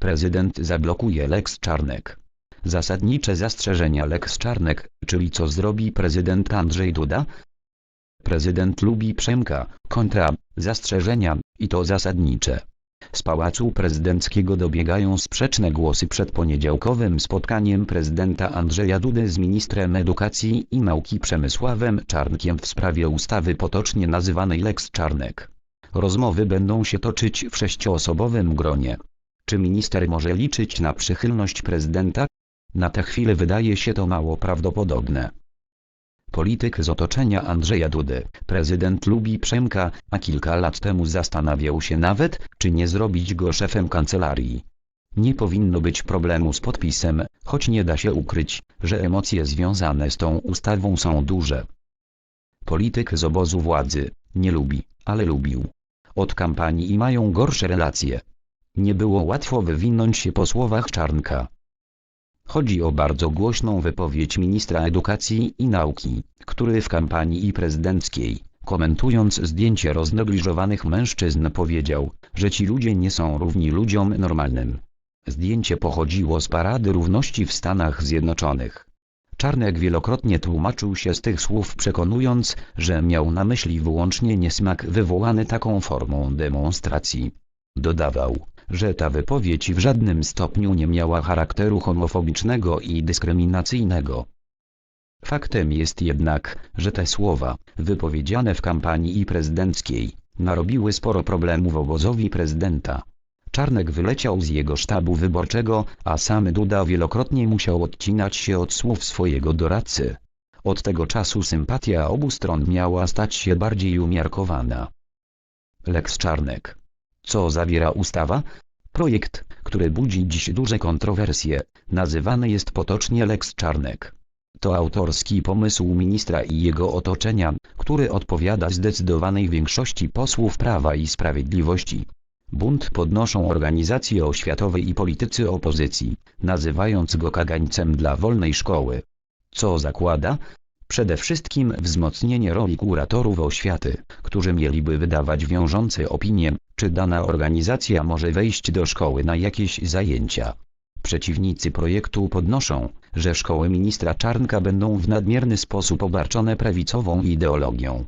prezydent zablokuje Lex Czarnek. Zasadnicze zastrzeżenia Lex Czarnek, czyli co zrobi prezydent Andrzej Duda? Prezydent lubi Przemka, kontra, zastrzeżenia, i to zasadnicze. Z Pałacu Prezydenckiego dobiegają sprzeczne głosy przed poniedziałkowym spotkaniem prezydenta Andrzeja Dudy z ministrem edukacji i nauki Przemysławem Czarnkiem w sprawie ustawy potocznie nazywanej Lex Czarnek. Rozmowy będą się toczyć w sześcioosobowym gronie. Czy minister może liczyć na przychylność prezydenta? Na tę chwilę wydaje się to mało prawdopodobne. Polityk z otoczenia Andrzeja Dudy, prezydent lubi Przemka, a kilka lat temu zastanawiał się nawet, czy nie zrobić go szefem kancelarii. Nie powinno być problemu z podpisem, choć nie da się ukryć, że emocje związane z tą ustawą są duże. Polityk z obozu władzy, nie lubi, ale lubił. Od kampanii i mają gorsze relacje. Nie było łatwo wywinąć się po słowach Czarnka. Chodzi o bardzo głośną wypowiedź ministra edukacji i nauki, który w kampanii prezydenckiej, komentując zdjęcie roznegliżowanych mężczyzn powiedział, że ci ludzie nie są równi ludziom normalnym. Zdjęcie pochodziło z Parady Równości w Stanach Zjednoczonych. Czarnek wielokrotnie tłumaczył się z tych słów przekonując, że miał na myśli wyłącznie niesmak wywołany taką formą demonstracji. Dodawał, że ta wypowiedź w żadnym stopniu nie miała charakteru homofobicznego i dyskryminacyjnego. Faktem jest jednak, że te słowa, wypowiedziane w kampanii prezydenckiej, narobiły sporo problemów obozowi prezydenta. Czarnek wyleciał z jego sztabu wyborczego, a sam Duda wielokrotnie musiał odcinać się od słów swojego doradcy. Od tego czasu sympatia obu stron miała stać się bardziej umiarkowana. Lex Czarnek. Co zawiera ustawa? Projekt, który budzi dziś duże kontrowersje, nazywany jest potocznie Lex Czarnek. To autorski pomysł ministra i jego otoczenia, który odpowiada zdecydowanej większości posłów Prawa i Sprawiedliwości. Bunt podnoszą organizacje oświatowe i politycy opozycji, nazywając go kagańcem dla wolnej szkoły. Co zakłada? Przede wszystkim wzmocnienie roli kuratorów oświaty, którzy mieliby wydawać wiążące opinie, czy dana organizacja może wejść do szkoły na jakieś zajęcia. Przeciwnicy projektu podnoszą, że szkoły ministra Czarnka będą w nadmierny sposób obarczone prawicową ideologią.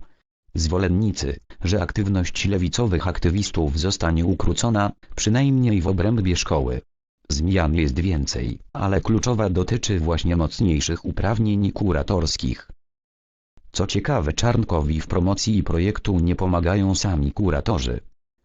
Zwolennicy, że aktywność lewicowych aktywistów zostanie ukrócona, przynajmniej w obrębie szkoły. Zmian jest więcej, ale kluczowa dotyczy właśnie mocniejszych uprawnień kuratorskich. Co ciekawe Czarnkowi w promocji projektu nie pomagają sami kuratorzy.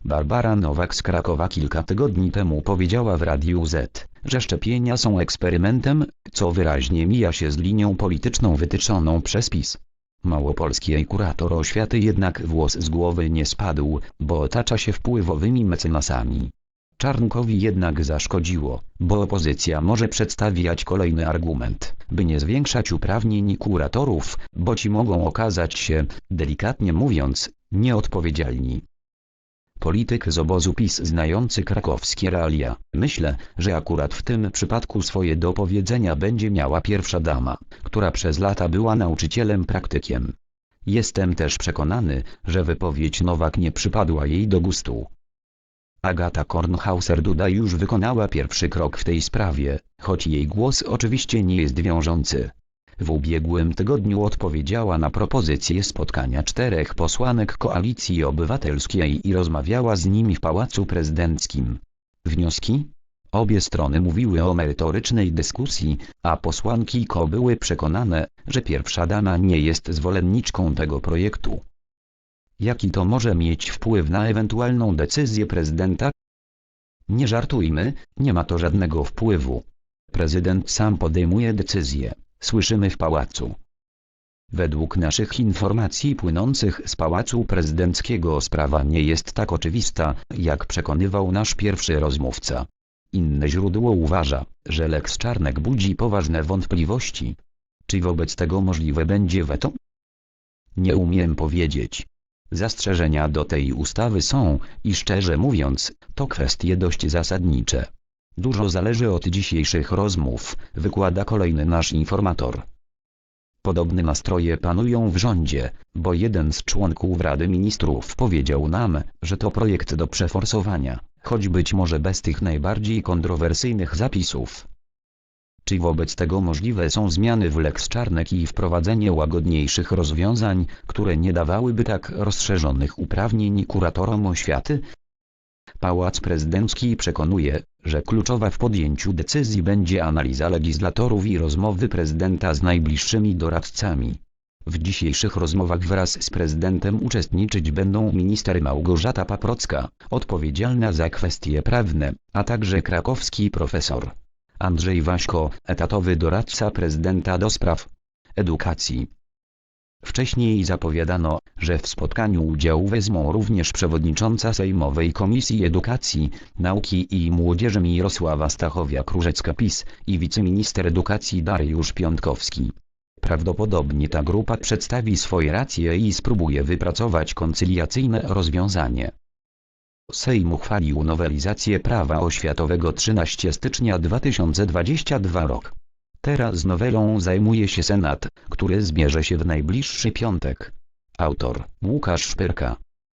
Barbara Nowak z Krakowa kilka tygodni temu powiedziała w Radiu Z, że szczepienia są eksperymentem, co wyraźnie mija się z linią polityczną wytyczoną przez PiS. Małopolski kurator oświaty jednak włos z głowy nie spadł, bo otacza się wpływowymi mecenasami. Czarnkowi jednak zaszkodziło, bo opozycja może przedstawiać kolejny argument, by nie zwiększać uprawnień kuratorów, bo ci mogą okazać się, delikatnie mówiąc, nieodpowiedzialni. Polityk z obozu PiS znający krakowskie realia, myślę, że akurat w tym przypadku swoje do powiedzenia będzie miała pierwsza dama, która przez lata była nauczycielem praktykiem. Jestem też przekonany, że wypowiedź Nowak nie przypadła jej do gustu. Agata Kornhauser-Duda już wykonała pierwszy krok w tej sprawie, choć jej głos oczywiście nie jest wiążący. W ubiegłym tygodniu odpowiedziała na propozycję spotkania czterech posłanek Koalicji Obywatelskiej i rozmawiała z nimi w Pałacu Prezydenckim. Wnioski? Obie strony mówiły o merytorycznej dyskusji, a posłanki KO były przekonane, że pierwsza dama nie jest zwolenniczką tego projektu. Jaki to może mieć wpływ na ewentualną decyzję prezydenta? Nie żartujmy, nie ma to żadnego wpływu. Prezydent sam podejmuje decyzje, słyszymy w pałacu. Według naszych informacji płynących z Pałacu Prezydenckiego sprawa nie jest tak oczywista, jak przekonywał nasz pierwszy rozmówca. Inne źródło uważa, że Lex Czarnek budzi poważne wątpliwości. Czy wobec tego możliwe będzie weto? Nie umiem powiedzieć. Zastrzeżenia do tej ustawy są, i szczerze mówiąc, to kwestie dość zasadnicze. Dużo zależy od dzisiejszych rozmów, wykłada kolejny nasz informator. Podobne nastroje panują w rządzie, bo jeden z członków Rady Ministrów powiedział nam, że to projekt do przeforsowania, choć być może bez tych najbardziej kontrowersyjnych zapisów. Czy wobec tego możliwe są zmiany w Lex Czarnek i wprowadzenie łagodniejszych rozwiązań, które nie dawałyby tak rozszerzonych uprawnień kuratorom oświaty? Pałac Prezydencki przekonuje, że kluczowa w podjęciu decyzji będzie analiza legislatorów i rozmowy prezydenta z najbliższymi doradcami. W dzisiejszych rozmowach wraz z prezydentem uczestniczyć będą minister Małgorzata Paprocka, odpowiedzialna za kwestie prawne, a także krakowski profesor Andrzej Waśko, etatowy doradca prezydenta do spraw edukacji. Wcześniej zapowiadano, że w spotkaniu udział wezmą również przewodnicząca Sejmowej Komisji Edukacji, Nauki i Młodzieży Mirosława Stachowiak-Różecka PiS i wiceminister edukacji Dariusz Piątkowski. Prawdopodobnie ta grupa przedstawi swoje racje i spróbuje wypracować koncyliacyjne rozwiązanie. Sejm uchwalił nowelizację prawa oświatowego 13 stycznia 2022 rok. Teraz nowelą zajmuje się Senat, który zbierze się w najbliższy piątek. Autor Łukasz Szpyrka